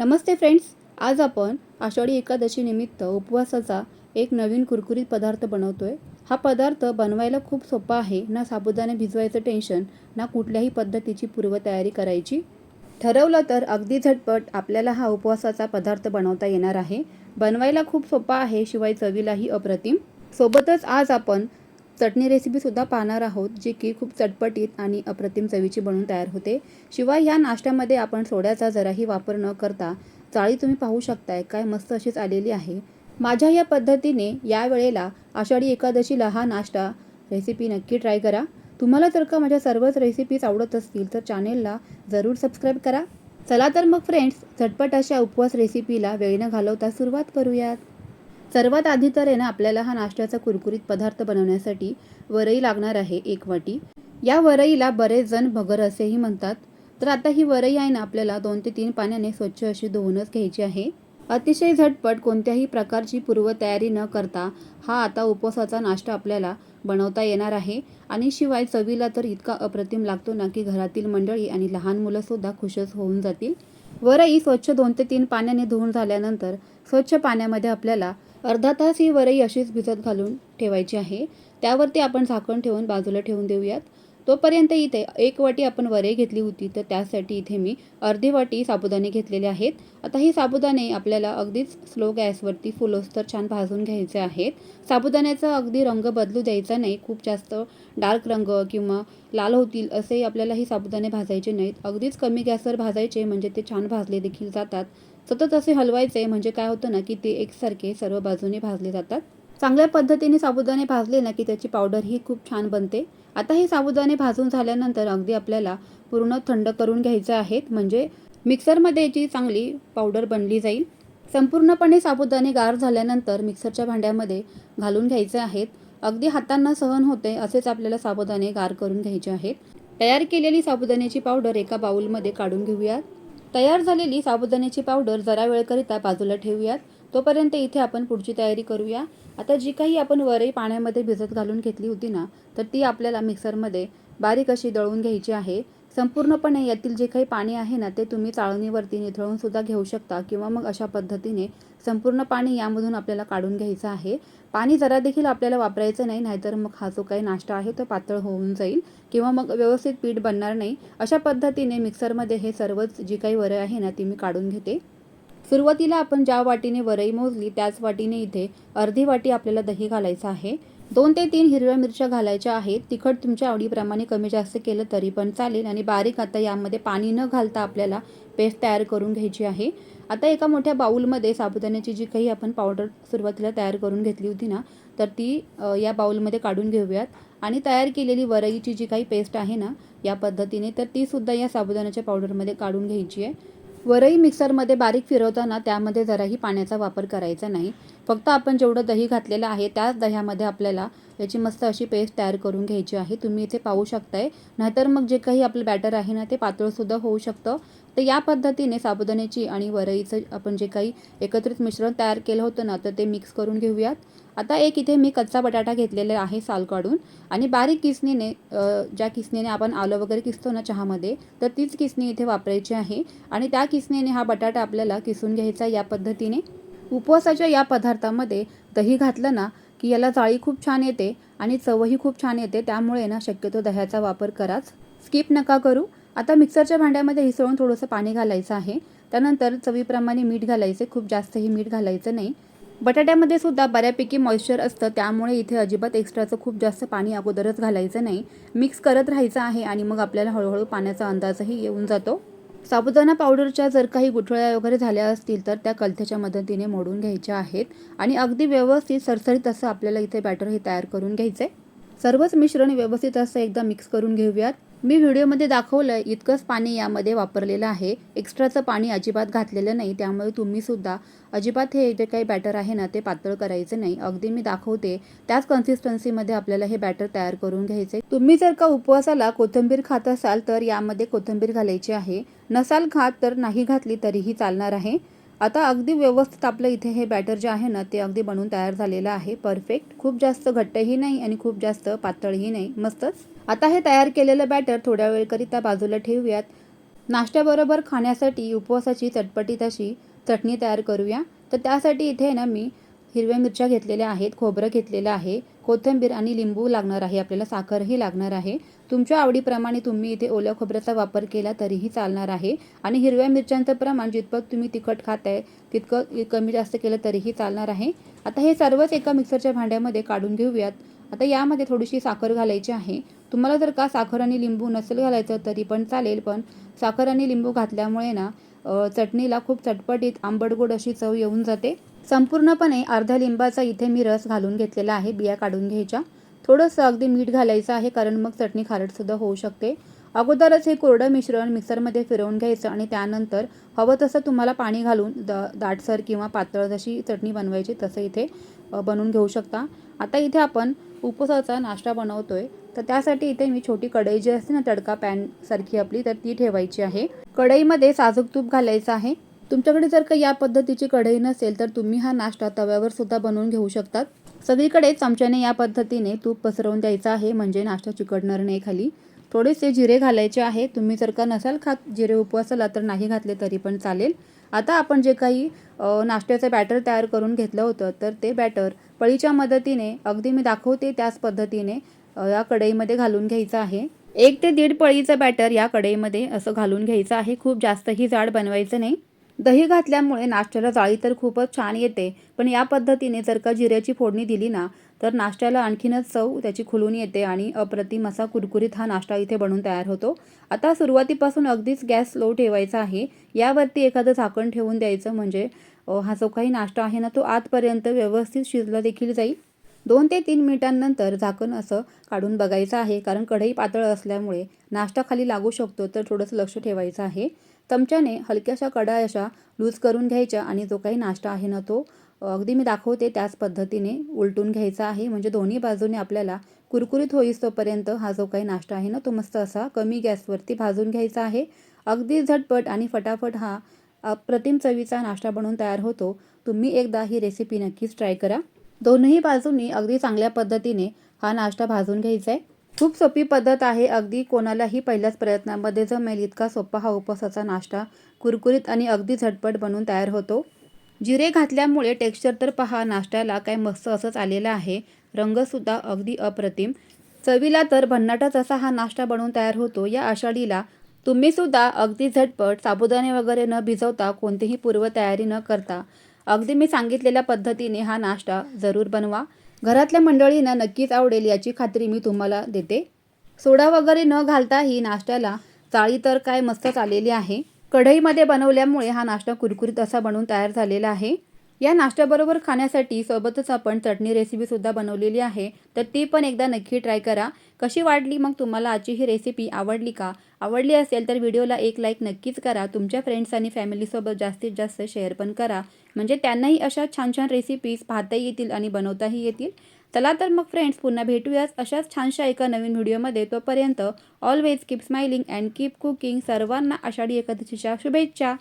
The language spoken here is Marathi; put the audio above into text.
नमस्ते फ्रेंड्स आज आपण आषाढी एकादशीनिमित्त उपवासाचा एक नवीन कुरकुरीत पदार्थ बनवतो आहे हा पदार्थ बनवायला खूप सोपा आहे. ना साबुदाणे भिजवायचं टेन्शन ना कुठल्याही पद्धतीची पूर्वतयारी करायची. ठरवलं तर अगदी झटपट आपल्याला हा उपवासाचा पदार्थ बनवता येणार आहे. बनवायला खूप सोपा आहे शिवाय चवीलाही अप्रतिम. सोबतच आज आपण चटणी रेसिपीसुद्धा पाहणार आहोत जी की खूप चटपटीत आणि अप्रतिम चवीची बनून तयार होते. शिवाय ह्या नाश्त्यामध्ये आपण सोड्याचा जराही वापर न करता चाळी तुम्ही पाहू शकताय काय मस्त अशीच आलेली आहे. माझ्या या पद्धतीने या वेळेला आषाढी एकादशीला हा नाश्ता रेसिपी नक्की ट्राय करा. तुम्हाला जर का माझ्या सर्वच रेसिपीज आवडत असतील तर चॅनेलला जरूर सबस्क्राईब करा. चला तर मग फ्रेंड्स झटपट अशा उपवास रेसिपीला वेळ न घालवता सुरुवात करूयात. सर्वात आधी तर आहे ना आपल्याला हा नाश्त्याचा कुरकुरीत पदार्थ बनवण्यासाठी वरई लागणार आहे एक वाटी. या वरईला बरेच जण भगर असेही म्हणतात. तर आता ही वरई आहे ना आपल्याला दोन ते तीन पाण्याने स्वच्छ अशी धुवूनच घ्यायची आहे. अतिशय झटपट कोणत्याही प्रकारची पूर्वतयारी न करता हा आता उपवासाचा नाश्ता आपल्याला बनवता येणार आहे. आणि शिवाय चवीला तर इतका अप्रतिम लागतो ना की घरातील मंडळी आणि लहान मुलंसुद्धा खुशच होऊन जातील. वरई स्वच्छ दोन ते तीन पाण्याने धुवून झाल्यानंतर स्वच्छ पाण्यामध्ये आपल्याला अर्धा तास ही वरई अशीच भिजत घालून ठेवायची आहे. त्यावरती आपण झाकण ठेवून बाजूला ठेवून देऊयात. तोपर्यंत इथे एक वाटी आपण वरे घेतली होती तर त्यासाठी इथे मी अर्धी वाटी साबुदाणे घेतलेले आहेत. आता ही साबुदाणे आपल्याला अगदीच स्लो गॅसवरती फुलोस्तर छान भाजून घ्यायचे आहेत. साबुदाण्याचा अगदी रंग बदलू द्यायचा नाही. खूप जास्त डार्क रंग किंवा लाल होतील असे आपल्याला ही साबुदाणे भाजायचे नाहीत. अगदीच कमी गॅसवर भाजायचे म्हणजे ते छान भाजले देखील जातात. सतत असे हलवायचे म्हणजे काय होतं ना की ते एकसारखे सर्व बाजूने भाजले जातात. चांगल्या पद्धतीने साबुदाणे भाजले ना की त्याची पावडर ही खूप छान बनते. आता हे साबुदाणे भाजून झाल्यानंतर अगदी आपल्याला पूर्ण थंड करून घ्यायचे आहेत. म्हणजे मिक्सरमध्ये याची चांगली पावडर बनली जाईल संपूर्णपणे साबुदाणे गार झाल्यानंतर मिक्सरच्या भांड्यामध्ये घालून घ्यायचे आहेत. अगदी हातांना सहन होते असेच आपल्याला साबुदाणे गार करून घ्यायचे आहेत. तयार केलेली साबुदाण्याची पावडर एका बाउलमध्ये काढून घेऊयात. तयार झालेली साबुदाण्याची पावडर जरा वेळकरिता बाजूला ठेवूयात. तोपर्यंत इथे आपण पुढची तयारी करूया. आता जी काही आपण वरई पाण्यामध्ये भिजत घालून घेतली होती ना तर ती आपल्याला मिक्सरमध्ये बारीक अशी दळून घ्यायची आहे. संपूर्णपणे यातील जे काही पाणी आहे ना ते तुम्ही चाळणीवरती निथळून सुद्धा घेऊ शकता किंवा मग अशा पद्धतीने संपूर्ण पाणी यामधून आपल्याला काढून घ्यायचं आहे. पाणी जरा देखील आपल्याला वापरायचं नाही नाहीतर मग हा जो काही नाश्ता आहे तो पातळ होऊन जाईल किंवा मग व्यवस्थित पीठ बनणार नाही. अशा पद्धतीने मिक्सरमध्ये हे सर्वच जी काही वरं आहे ना ती मी काढून घेते. सुरुवातीला आपण ज्या वाटीने वरई मोजली त्याच वाटीने इथे अर्धी वाटी आपल्याला दही घालायचं आहे. दोन ते तीन हिरव्या मिरच्या घालायच्या आहेत. तिखट तुमच्या आवडीप्रमाणे कमी जास्त केलं तरी पण चालेल आणि बारीक आता यामध्ये पाणी न घालता आपल्याला पेस्ट तयार करून घ्यायची आहे. आता एका मोठ्या बाऊलमध्ये साबुदाण्याची जी काही आपण पावडर सुरुवातीला तयार करून घेतली होती ना तर ती या बाऊलमध्ये काढून घेऊयात. आणि तयार केलेली वरईची जी काही पेस्ट आहे ना या पद्धतीने तर ती सुद्धा या साबुदाण्याच्या पावडरमध्ये काढून घ्यायची आहे. वरई मिक्सरमध्ये बारीक फिरवताना त्यामध्ये जराही पाण्याचा वापर करायचा नाही. फक्त आपण जेवढं दही घातलेलं आहे त्याच दह्यामध्ये आपल्याला याची मस्त अशी पेस्ट तयार करून घ्यायची आहे. तुम्ही इथे पाहू शकताय. नाहीतर मग जे काही आपलं बॅटर आहे ना ते पातळसुद्धा होऊ शकतं. तर या पद्धतीने साबुदाण्याची आणि वरईचं आपण जे काही एकत्रित मिश्रण तयार केलं होतं ना तर ते मिक्स करून घेऊयात. आता एक इथे मी कच्चा बटाटा घेतलेला आहे साल काढून. आणि बारीक किसणीने ज्या किसणीने आपण आलं वगैरे किसतो ना चहामध्ये तर तीच किसणी इथे वापरायची आहे. आणि त्या किसणीने हा बटाटा आपल्याला किसून घ्यायचा या पद्धतीने. उपवासाच्या या पदार्थामध्ये दही घातलं ना की याला जाळी खूप छान येते आणि चवही खूप छान येते त्यामुळे ना शक्यतो दह्याचा वापर कराच. स्किप नका करू. आता मिक्सरच्या भांड्यामध्ये हिसळून थोडंसं पाणी घालायचं आहे. त्यानंतर चवीप्रमाणे मीठ घालायचे खूप जास्तही मीठ घालायचं नाही. बटाट्यामध्ये सुद्धा बऱ्यापैकी मॉइश्चर असतं त्यामुळे इथे अजिबात एक्स्ट्राचं खूप जास्त पाणी अगोदरच घालायचं नाही. मिक्स करत राहायचं आहे आणि मग आपल्याला हळूहळू पाण्याचा अंदाजही येऊन जातो. साबुदाणा पावडरच्या जर काही गुठळ्या वगैरे झाल्या असतील तर त्या कलथ्याच्या मदतीने मोडून घ्यायच्या आहेत. आणि अगदी व्यवस्थित सरसरीत असं आपल्याला इथे बॅटर हे तयार करून घ्यायचं आहे सर्वच मिश्रण व्यवस्थित असं एकदा मिक्स करून घेऊयात. मी व्हिडिओमध्ये दाखवलं इतकंच पाणी यामध्ये वापरलेलं आहे. एक्स्ट्राचं पाणी अजिबात घातलेलं नाही त्यामुळे तुम्हीसुद्धा अजिबात हे जे काही बॅटर आहे ना ते पातळ करायचं नाही. अगदी मी दाखवते त्याच कन्सिस्टन्सीमध्ये आपल्याला हे बॅटर तयार करून घ्यायचं. आहे तुम्ही जर का उपवासाला कोथिंबीर खात असाल तर यामध्ये कोथिंबीर घालायची आहे. नसाल खात तर नाही घातली तरीही चालणार आहे. आता अगदी व्यवस्थित आपलं इथे हे बॅटर जे आहे ना ते अगदी बनवून तयार झालेलं आहे. परफेक्ट खूप जास्त घट्टही नाही आणि खूप जास्त पातळही नाही. मस्तच आता हे तयार केलेलं बॅटर थोड्या वेळकरिता बाजूला ठेवूयात. नाश्त्याबरोबर खाण्यासाठी उपवासाची चटपटीत अशी चटणी तयार करूया. तर त्यासाठी इथे आहे ना मी हिरव्या मिरच्या घेतलेल्या आहेत खोबरं घेतलेलं आहे कोथिंबीर आणि लिंबू लागणार आहे आपल्याला साखरही लागणार आहे. तुमच्या आवडीप्रमाणे तुम्ही इथे ओल्या खोबऱ्याचा वापर केला तरीही चालणार आहे. आणि हिरव्या मिरच्यांचं प्रमाण जितपत तुम्ही तिखट खाताय तितकं कमी जास्त केलं तरीही चालणार आहे. आता हे सर्वच एका मिक्सरच्या भांड्यामध्ये काढून घेऊयात. आता यामध्ये थोडीशी साखर घालायची आहे. तुम्हाला जर का साखर आणि लिंबू नसेल घालायचं तरी पण चालेल पण साखर आणि लिंबू घातल्यामुळे ना चटणीला खूप चटपटीत आंबट गोड अशी चव येऊन जाते. संपूर्णपणे अर्ध्या लिंबाचा इथे मी रस घालून घेतलेला आहे बिया काढून घ्यायच्या. थोडंसं अगदी मीठ घालायचं आहे कारण मग चटणी खारटसुद्धा होऊ शकते. अगोदरच हे कोरडं मिश्रण मिक्सरमध्ये फिरवून घ्यायचं आणि त्यानंतर हवं तसं तुम्हाला पाणी घालून द दाटसर किंवा पातळ जशी चटणी बनवायची तसं इथे बनवून घेऊ शकता. आता इथे आपण उपवासाचा नाश्ता बनवतो आहे तर त्यासाठी इथे मी छोटी कढई जी असते ना तडका पॅन सारखी आपली तर ती ठेवायची आहे. कढईमध्ये साजूक तूप घालायचं आहे. तुमच्याकडे जर का या पद्धतीची कढई नसेल तर तुम्ही हा नाश्ता तव्यावर सुद्धा बनवून घेऊ शकतात. सगळीकडे चमच्याने या पद्धतीने तूप पसरवून द्यायचं आहे म्हणजे नाश्ता चिकटणार नाही खाली. थोडेसे जिरे घालायचे आहे. तुम्ही जर का नसाल खात जिरे उपवासाला तर नाही घातले तरी पण चालेल. आता आपण जे काही नाश्त्याचं बॅटर तयार करून घेतलं होतं तर ते बॅटर पळीच्या मदतीने अगदी मी दाखवते त्याच पद्धतीने या कढईमध्ये घालून घ्यायचं आहे. एक ते दीड पळीचं बॅटर या कढईमध्ये असं घालून घ्यायचं आहे. खूप जास्तही जाड बनवायचं नाही. दही घातल्यामुळे नाश्त्याला जाळी तर खूपच छान येते पण या पद्धतीने जर का जिऱ्याची फोडणी दिली ना तर नाश्त्याला आणखीनच चव त्याची खुलून येते आणि अप्रतिम असा कुरकुरीत हा नाश्ता इथे बनून तयार होतो. आता सुरुवातीपासून अगदीच गॅस लो ठेवायचा आहे. यावरती एखादं झाकण ठेवून द्यायचं म्हणजे हा जो काही नाश्ता आहे ना तो आतपर्यंत व्यवस्थित शिजला देखील जाईल. दोन ते तीन मिनिटांनंतर झाकण असं काढून बघायचं आहे कारण कढई पातळ असल्यामुळे नाश्ता खाली लागू शकतो तर थोडंसं लक्ष ठेवायचं आहे. चमच्याने हलक्याशा कडा अशा लूज करून घ्यायच्या आणि जो काही नाश्ता आहे ना तो अगदी मी दाखवते त्याच पद्धतीने उलटून घ्यायचा आहे. म्हणजे दोन्ही बाजूने आपल्याला कुरकुरीत होईस्तोपर्यंत हा जो काही नाश्ता आहे ना तो मस्त असा कमी गॅसवरती भाजून घ्यायचा आहे. अगदी झटपट आणि फटाफट हा अप्रतिम चवीचा नाश्ता बनवून तयार होतो. तुम्ही एकदा ही रेसिपी नक्कीच ट्राय करा. दोन्ही बाजूंनी अगदी चांगल्या पद्धतीने हा नाश्ता भाजून घ्यायचा आहे. खूप सोपी पद्धत आहे. अगदी कोणालाही पहिल्याच प्रयत्नामध्ये जमेल इतका सोपा हा उपवासाचा नाश्ता कुरकुरीत आणि अगदी झटपट बनून तयार होतो. जिरे घातल्यामुळे टेक्स्चर तर पहा नाश्त्याला काय मस्त असंच आलेलं आहे. रंगसुद्धा अगदी अप्रतिम. चवीला तर भन्नाटच असा हा नाश्ता बनवून तयार होतो या आषाढीला तुम्हीसुद्धा अगदी झटपट साबुदाणे वगैरे न भिजवता कोणतीही पूर्वतयारी न करता अगदी मी सांगितलेल्या पद्धतीने हा नाश्ता जरूर बनवा. घरातल्या मंडळींना नक्कीच आवडेल याची खात्री मी तुम्हाला देते. सोडा वगैरे न घालताही नाश्त्याला चाळी तर काय मस्तच आलेली आहे. कढईमध्ये बनवल्यामुळे हा नाश्ता कुरकुरीत असा बनवून तयार झालेला आहे. या नाश्त्याबरोबर खाण्यासाठी सोबतच आपण चटणी रेसिपीसुद्धा बनवलेली आहे. तर ती पण एकदा नक्की ट्राय करा. कशी वाटली मग तुम्हाला आजची ही रेसिपी आवडली का? आवडली असेल तर व्हिडिओला एक लाईक नक्कीच करा. तुमच्या फ्रेंड्स आणि फॅमिलीसोबत जास्तीत जास्त शेअर पण करा. म्हणजे त्यांनाही अशा छान छान रेसिपीज पाहता येतील आणि बनवताही येतील. चला तर मग फ्रेंड्स पुन्हा भेटूयाच अशाच छानशा एका नवीन व्हिडिओमध्ये. तोपर्यंत always keep smiling and keep cooking सर्वांना आषाढी एकादशीच्या शुभेच्छा.